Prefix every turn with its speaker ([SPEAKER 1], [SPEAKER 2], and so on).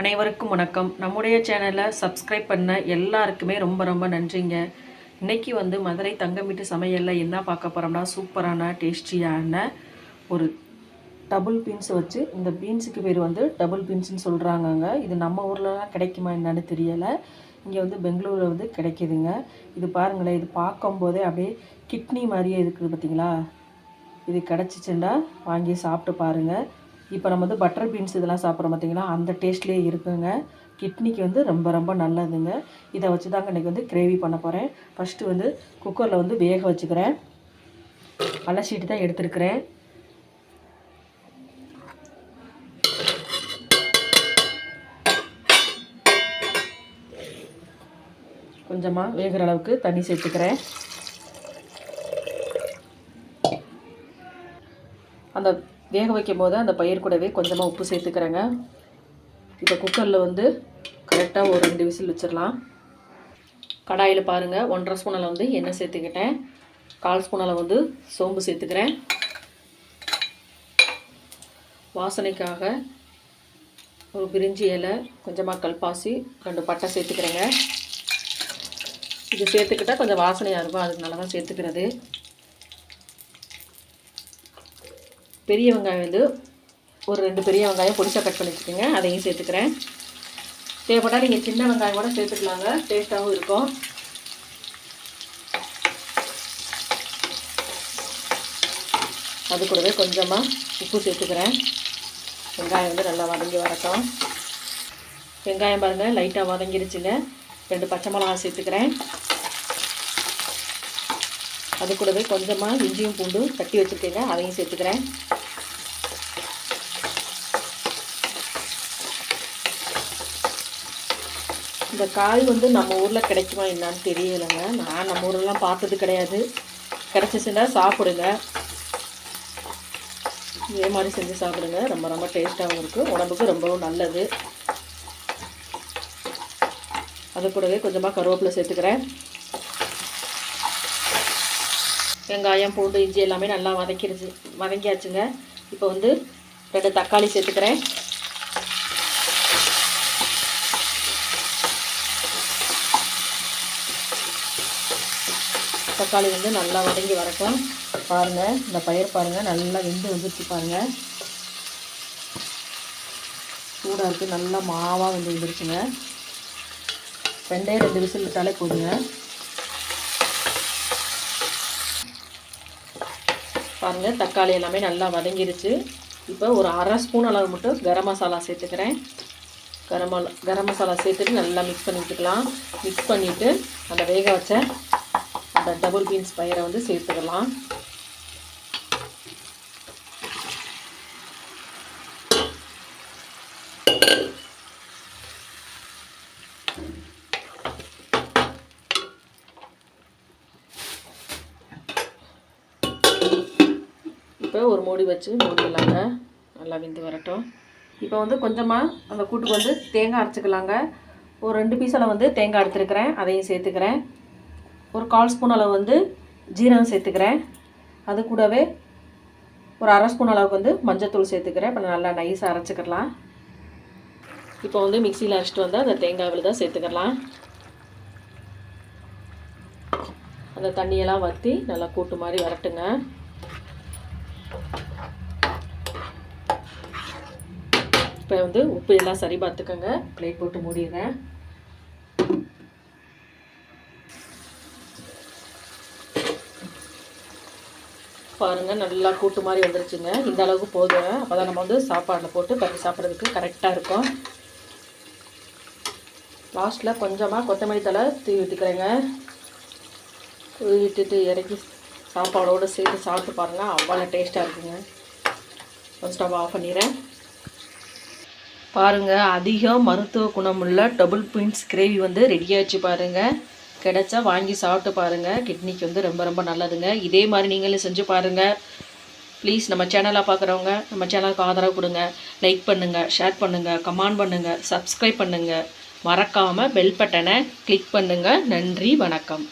[SPEAKER 1] அனைவருக்கும் வணக்கம். நம்முடைய சேனலை சப்ஸ்கிரைப் பண்ண எல்லாருக்குமே ரொம்ப ரொம்ப நன்றிங்க. இன்றைக்கி வந்து மதுரை தங்கமிட்டு சமையலில் என்ன பார்க்க போகிறோம்னா சூப்பரான டேஸ்டியான ஒரு டபுள் பீன்ஸ் வச்சு இந்த பீன்ஸுக்கு பேர் வந்து டபுள் பீன்ஸ்னு சொல்கிறாங்கங்க இது நம்ம ஊர்லலாம் கிடைக்குமா என்னன்னு தெரியலை. இங்கே வந்து பெங்களூரில் வந்து கிடைக்கிதுங்க. இது பாருங்களேன் இது பார்க்கும்போதே அப்படியே கிட்னி மாதிரியே இருக்குது பார்த்தீங்களா இது கிடச்சிச்சுன்னா வாங்கி சாப்பிட்டு பாருங்கள் இப்போ நம்ம வந்து பட்டர் பீன்ஸ் இதெல்லாம் சாப்பிட்றோம் பார்த்தீங்களா? அந்த டேஸ்ட்லேயே இருக்குங்க. கிட்னிக்கு வந்து ரொம்ப ரொம்ப நல்லதுங்க. இதை வச்சு தாங்க இன்றைக்கி வந்து கிரேவி பண்ண போகிறேன் ஃபஸ்ட்டு வந்து குக்கரில் வந்து வேக வச்சுக்கிறேன். அலசிட்டு தான் எடுத்துருக்கிறேன். கொஞ்சமாக வேகிற அளவுக்கு தண்ணி சேர்த்துக்கிறேன். அந்த வேக வைக்கும் போது அந்த பயிர் கூடவே கொஞ்சமாக உப்பு சேர்த்துக்கிறேங்க. இப்போ குக்கரில் வந்து கரெக்டாக ஒரு ரெண்டு விசில் வச்சிடலாம். கடாயில் பாருங்கள் ஒன்றரை ஸ்பூனில் வந்து எண்ணெய் சேர்த்துக்கிட்டேன். கால் ஸ்பூனில் வந்து சோம்பு சேர்த்துக்கிறேன். வாசனைக்காக ஒரு பிரிஞ்சி இலை கொஞ்சமாக கல்பாசி ரெண்டு பட்டை சேர்த்துக்கிறேங்க. இது சேர்த்துக்கிட்டால் கொஞ்சம் வாசனையாக இருக்கும் அதுக்கு தான் சேர்த்துக்கிறது. பெரிய வெங்காயம் வந்து ஒரு ரெண்டு பெரிய வெங்காயம் பொடிசாக கட் பண்ணி வச்சுக்கோங்க. அதையும் சேர்த்துக்கிறேன். தேவைப்பட்டால் நீங்கள் சின்ன வெங்காயம் கூட சேர்த்துக்கலாங்க. டேஸ்ட்டாகவும் இருக்கும். அது கூடவே கொஞ்சமாக உப்பு சேர்த்துக்கிறேன். வெங்காயம் வந்து நல்லா வதங்கி வரட்டும். வெங்காயம் பாருங்கள் லைட்டாக வதங்கிருச்சுங்க. ரெண்டு பச்சை மிளகா சேர்த்துக்கிறேன். அது கூடவே கொஞ்சமாக இஞ்சியும் பூண்டும் தட்டி வச்சுருக்கேங்க. அதையும் சேர்த்துக்கிறேன். இந்த காய் வந்து நம்ம ஊரில் கிடைக்குமா என்னான்னு தெரியலைங்க. நான் நம்ம ஊரெலாம் பார்த்தது கிடையாது. கிடச்சிச்சுன்னா சாப்பிடுங்க. இதே மாதிரி செஞ்சு சாப்பிடுங்க. ரொம்ப ரொம்ப டேஸ்ட்டாகவும் இருக்குது உடம்புக்கு ரொம்பவும் நல்லது. அது கூடவே கொஞ்சமாக கருவேப்பிலை சேர்த்துக்கிறேன். வெங்காயம் பூண்டு இஞ்சி எல்லாமே நல்லா வதக்கிடுச்சு வதங்கியாச்சுங்க. இப்போ வந்து ரெண்டு தக்காளி சேர்த்துக்கிறேன். தக்காளி வந்து நல்லா வதங்கி வரட்டும். பாருங்கள் இந்த பயிர் பாருங்கள் நல்லா வெந்து வந்துருச்சு பாருங்கள் சூடாக இருக்குது நல்லா மாவாக வந்து வந்துருச்சுங்க. ரெண்டே ரெண்டு விசில் விட்டாலே போதுங்க. பாருங்கள் தக்காளி எல்லாமே நல்லா வதங்கிருச்சு. இப்போ ஒரு அரை ஸ்பூன் அளவு மட்டும் கரம் மசாலா சேர்த்துக்கிறேன். கரம் கரம் மசாலா சேர்த்துட்டு நல்லா மிக்ஸ் பண்ணி விட்டுக்கலாம். மிக்ஸ் பண்ணிவிட்டு அந்த வேக வச்ச அந்த டபுள் பீன்ஸ் பயிரை வந்து சேர்த்துக்கலாம். இப்போ ஒரு மூடி வச்சு மூடிடலாங்க நல்லா விந்து வரட்டும். இப்போ வந்து கொஞ்சமாக அந்த கூட்டுக்கு வந்து தேங்காய் அரைச்சிக்கலாங்க. ஒரு ரெண்டு பீஸில் வந்து தேங்காய் எடுத்துருக்கிறேன். அதையும் சேர்த்துக்கிறேன். ஒரு கால் ஸ்பூன் அளவு வந்து ஜீரகம் சேர்த்துக்கிறேன். அது கூடவே ஒரு அரை ஸ்பூன் அளவுக்கு வந்து மஞ்சத்தூள் சேர்த்துக்கிறேன். இப்போ நல்லா நைஸாக அரைச்சிக்கலாம். இப்போ வந்து மிக்சியில் அரைச்சிட்டு வந்து அந்த தேங்காய் தான் சேர்த்துக்கலாம். அந்த தண்ணியெல்லாம் வற்றி நல்லா கூட்டு மாதிரி வரட்டுங்க. இப்போ வந்து உப்பு எல்லாம் சரி பார்த்துக்கோங்க. பிளேட் போட்டு மூடிடுறேன். பாருங்கள் நல்லா கூட்டு மாதிரி வந்துருச்சுங்க. இந்த அளவுக்கு போதும். அப்போ தான் நம்ம வந்து சாப்பாடில் போட்டு கறி சாப்பிட்றதுக்கு கரெக்டாக இருக்கும். லாஸ்ட்டில் கொஞ்சமாக கொத்தமல்லி தலை தூவி விட்டுக்கிறேங்க தூவி விட்டுட்டு இறக்கி சாப்பாடோடு சேர்த்து சாப்பிட்டு பாருங்கள் அவ்வளோ டேஸ்ட்டாக இருக்குங்க. ஸ்டவ் ஆஃப் பண்ணிடுறேன். பாருங்கள் அதிகம் மருத்துவ குணமுள்ள டபுள் பீன்ஸ் கிரேவி வந்து ரெடியாகிடுச்சு பாருங்கள் கிடைச்சா வாங்கி சாப்பிட்டு பாருங்கள் கிட்னிக்கு வந்து ரொம்ப ரொம்ப நல்லதுங்க. இதே மாதிரி நீங்களும் செஞ்சு பாருங்கள் ப்ளீஸ் நம்ம சேனலாக பார்க்குறவங்க நம்ம சேனலுக்கு ஆதரவு கொடுங்க. லைக் பண்ணுங்கள் ஷேர் பண்ணுங்கள் கமெண்ட் பண்ணுங்கள் சப்ஸ்கிரைப் பண்ணுங்கள் மறக்காமல் பெல் பட்டனை கிளிக் பண்ணுங்கள் நன்றி வணக்கம்.